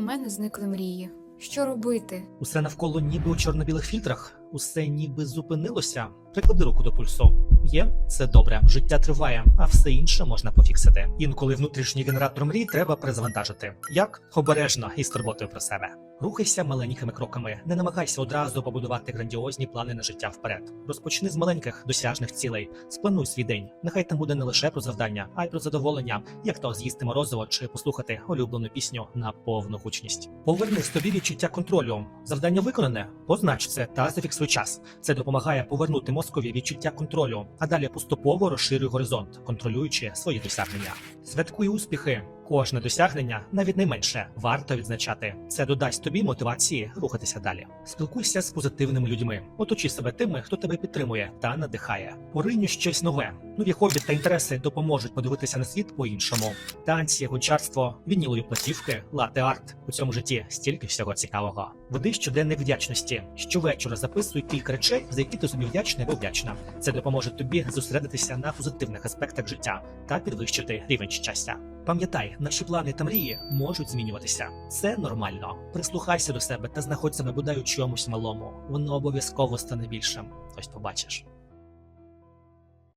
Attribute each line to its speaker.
Speaker 1: У мене зникли мрії. Що робити?
Speaker 2: Усе навколо ніби у чорно-білих фільтрах, усе ніби зупинилося. Приклади руку до пульсу. Є це добре, життя триває, а все інше можна пофіксити. Інколи внутрішній генератор мрій треба перезавантажити. Як обережно і з турботою про себе. Рухайся маленькими кроками, не намагайся одразу побудувати грандіозні плани на життя вперед. Розпочни з маленьких досяжних цілей. Сплануй свій день. Нехай там буде не лише про завдання, а й про задоволення, як то з'їсти морозиво чи послухати улюблену пісню на повну гучність. Поверни собі відчуття контролю. Завдання виконане, познач це та зафіксуй час. Це допомагає повернути мозкові відчуття контролю, а далі поступово розширює горизонт, контролюючи свої досягнення. Святкуй успіхи. Кожне досягнення, навіть найменше, варто відзначати. Це додасть тобі мотивації рухатися далі. Спілкуйся з позитивними людьми, оточи себе тими, хто тебе підтримує та надихає. Поринь щось нове. Нові хобі та інтереси допоможуть подивитися на світ по-іншому. Танці, гончарство, вінілові платівки, лате-арт. У цьому житті стільки всього цікавого. Веди щоденник вдячності. Щовечора записуй кілька речей, за які ти собі вдячний або вдячна. Це допоможе тобі зосередитися на позитивних аспектах життя та підвищити рівень щастя. Пам'ятай, наші плани та мрії можуть змінюватися. Це нормально. Прислухайся до себе та знаходься на бодай у чомусь малому. Воно обов'язково стане більшим. Ось побачиш.